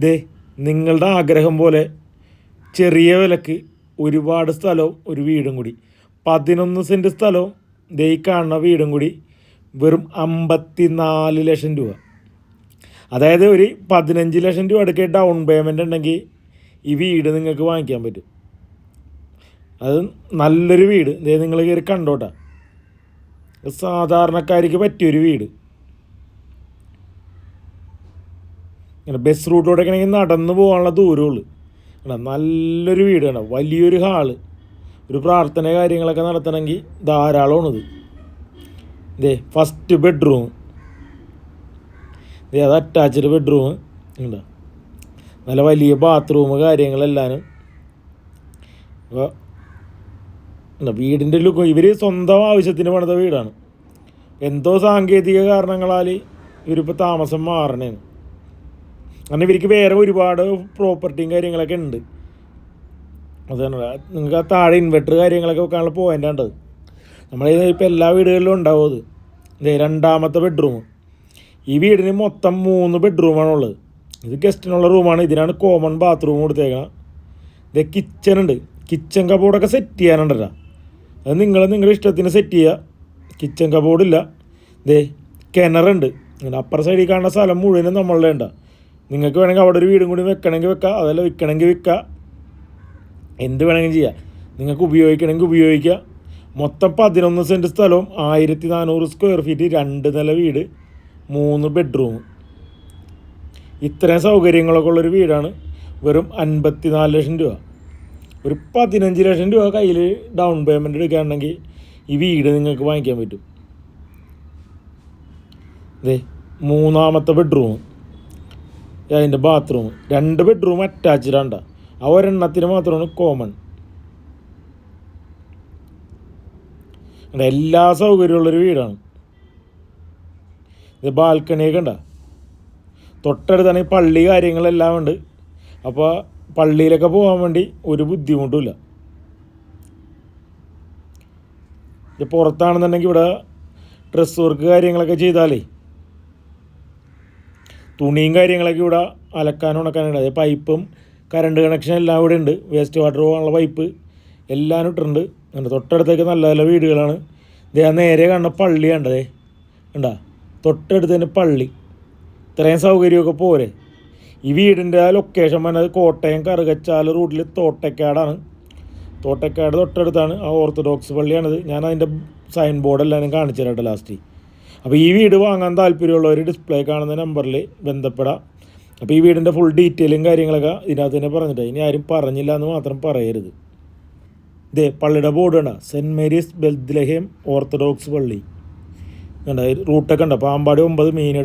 ദേ നിങ്ങളുടെ ആഗ്രഹം പോലെ ചെറിയ വിലക്ക് ഒരുപാട് സ്ഥലവും ഒരു വീടും കൂടി. പതിനൊന്ന് സെന്റ് സ്ഥലവും ദേ കാണുന്ന വീടും കൂടി വെറും അമ്പത്തി നാല് ലക്ഷം രൂപ. അതായത് ഒരു പതിനഞ്ച് ലക്ഷം രൂപ അടുക്കെ ഡൗൺ പേയ്മെന്റ് ഉണ്ടെങ്കിൽ ഈ വീട് നിങ്ങൾക്ക് വാങ്ങിക്കാൻ പറ്റും. അത് നല്ലൊരു വീട്. ദേ നിങ്ങൾ കയറി കണ്ടോട്ടാ. സാധാരണക്കാർക്ക് പറ്റിയൊരു വീട്. ഇങ്ങനെ ബസ് റൂട്ടിലൂടെ ആണെങ്കിൽ നടന്നു പോകാനുള്ള ദൂരമുള്ളൂ. കണ്ടോ നല്ലൊരു വീടാണ് വലിയൊരു ഹാൾ ഒരു പ്രാർത്ഥന കാര്യങ്ങളൊക്കെ നടത്തണമെങ്കിൽ ധാരാളമാണിത്. ഇതേ ഫസ്റ്റ് ബെഡ്റൂം ഇതേ അത് അറ്റാച്ച്ഡ് ബെഡ്റൂം ഉണ്ടോ നല്ല വലിയ ബാത്റൂം കാര്യങ്ങളെല്ലാനും. അപ്പോൾ എന്താ വീടിന്റെ ലുക്ക് ഇവർ സ്വന്തം ആവശ്യത്തിന് പണിത വീടാണ്. എന്തോ സാങ്കേതിക കാരണങ്ങളാൽ ഇവരിപ്പോൾ താമസം മാറണേന്ന് കാരണം ഇവർക്ക് വേറെ ഒരുപാട് പ്രോപ്പർട്ടിയും കാര്യങ്ങളൊക്കെ ഉണ്ട്. അതാണ് നിങ്ങൾക്ക് ആ താഴെ ഇൻവെർട്ടർ കാര്യങ്ങളൊക്കെ വെക്കാനുള്ള പോയിന്റ് ഉണ്ട് നമ്മളെ ഇപ്പോൾ എല്ലാ വീടുകളിലും ഉണ്ടാവും അത്. ഇതേ രണ്ടാമത്തെ ബെഡ്റൂം ഈ വീടിന് മൊത്തം മൂന്ന് ബെഡ്റൂമാണുള്ളത് ഇത് ഗസ്റ്റിനുള്ള റൂമാണ് ഇതിനാണ് കോമൺ ബാത്റൂം കൊടുത്തേക്കണം. ഇത് കിച്ചൺ ഉണ്ട്. കിച്ചൺ കബോർഡൊക്കെ സെറ്റ് ചെയ്യാനുണ്ടല്ലോ അത് നിങ്ങൾ നിങ്ങളുടെ ഇഷ്ടത്തിന് സെറ്റ് ചെയ്യുക കിച്ചൺ കബോർഡില്ല ഇതേ കിണറുണ്ട്. അപ്പുറ സൈഡിൽ കാണുന്ന സ്ഥലം മുഴുവനും നമ്മളുടെ ഉണ്ട്. നിങ്ങൾക്ക് വേണമെങ്കിൽ അവിടെ ഒരു വീടും കൂടി വെക്കണമെങ്കിൽ വെക്കാം അതല്ല വിൽക്കണമെങ്കിൽ വിൽക്കാം. എന്ത് വേണമെങ്കിലും ചെയ്യാം. നിങ്ങൾക്ക് ഉപയോഗിക്കണമെങ്കിൽ ഉപയോഗിക്കുക മൊത്തം പതിനൊന്ന് സെന്റ് സ്ഥലവും ആയിരത്തി നാനൂറ് സ്ക്വയർ ഫീറ്റ് രണ്ട് നില വീട് മൂന്ന് ബെഡ്റൂം ഇത്രയും സൗകര്യങ്ങളൊക്കെ ഉള്ളൊരു വീടാണ്. വെറും അൻപത്തി നാല് ലക്ഷം രൂപ. ഒരു പതിനഞ്ച് ലക്ഷം രൂപ കയ്യിൽ ഡൗൺ പേയ്മെന്റ് എടുക്കുകയാണെങ്കിൽ ഈ വീട് നിങ്ങൾക്ക് വാങ്ങിക്കാൻ പറ്റും. അതെ മൂന്നാമത്തെ ബെഡ്റൂം അതിന്റെ ബാത്റൂം രണ്ട് ബെഡ്റൂം അറ്റാച്ച്ഡ് ആണ്ട ആ ഒരെണ്ണത്തിന് മാത്രമാണ് കോമൺ എല്ലാ സൗകര്യമുള്ളൊരു വീടാണ്. ഇത് ബാൽക്കണിയൊക്കെ ഉണ്ട തൊട്ടടുത്താണ് ഈ പള്ളി കാര്യങ്ങളെല്ലാം ഉണ്ട്. അപ്പോൾ പള്ളിയിലൊക്കെ പോകാൻ വേണ്ടി ഒരു ബുദ്ധിമുട്ടുമില്ല ഇത് പുറത്താണെന്നുണ്ടെങ്കിൽ ഇവിടെ ഡ്രസ് വർക്ക് കാര്യങ്ങളൊക്കെ ചെയ്താലേ തുണിയും കാര്യങ്ങളൊക്കെ ഇവിടെ അലക്കാനും ഉണക്കാനുണ്ട്. അതേ പൈപ്പും കറണ്ട് കണക്ഷൻ എല്ലാം ഇവിടെ ഉണ്ട്. വേസ്റ്റ് വാട്ടർ പോകാനുള്ള പൈപ്പ് എല്ലാം ഇട്ടിട്ടുണ്ട്. ഉണ്ട് തൊട്ടടുത്തേക്ക് നല്ല നല്ല വീടുകളാണ്. ഇതേ നേരെ കാണുന്ന പള്ളി കണ്ടതേ ഉണ്ടാ തൊട്ടടുത്ത് തന്നെ പള്ളി. ഇത്രയും സൗകര്യമൊക്കെ പോരെ. ഈ വീടിന്റെ ആ ലൊക്കേഷൻ പറഞ്ഞത് കോട്ടയം കറുകച്ചാൽ റൂട്ടിൽ തോട്ടക്കാടാണ്. തോട്ടക്കാട് തൊട്ടടുത്താണ് ആ ഓർത്തഡോക്സ് പള്ളിയാണിത്. ഞാൻ അതിന്റെ സൈൻ ബോർഡെല്ലാം കാണിച്ചു തരാട്ടെ ലാസ്റ്റ് അപ്പോൾ ഈ വീട് വാങ്ങാൻ താല്പര്യമുള്ളവർ ഡിസ്പ്ലേ കാണുന്ന നമ്പറിൽ ബന്ധപ്പെടാം. അപ്പോൾ ഈ വീടിന്റെ ഫുൾ ഡീറ്റെയിലും കാര്യങ്ങളൊക്കെ ഇതിനകത്ത് തന്നെ പറഞ്ഞിട്ട്. ഇനി ആരും പറഞ്ഞില്ല എന്ന് മാത്രം പറയരുത്. ഇതേ പള്ളിയുടെ ബോർഡ് കണ്ട? സെന്റ് മേരീസ് ബെൽദ്ലഹേം ഓർത്തഡോക്സ് പള്ളി. കണ്ട? റൂട്ടൊക്കെ ഉണ്ട് പാമ്പാടി ഒമ്പത് മെയിൻ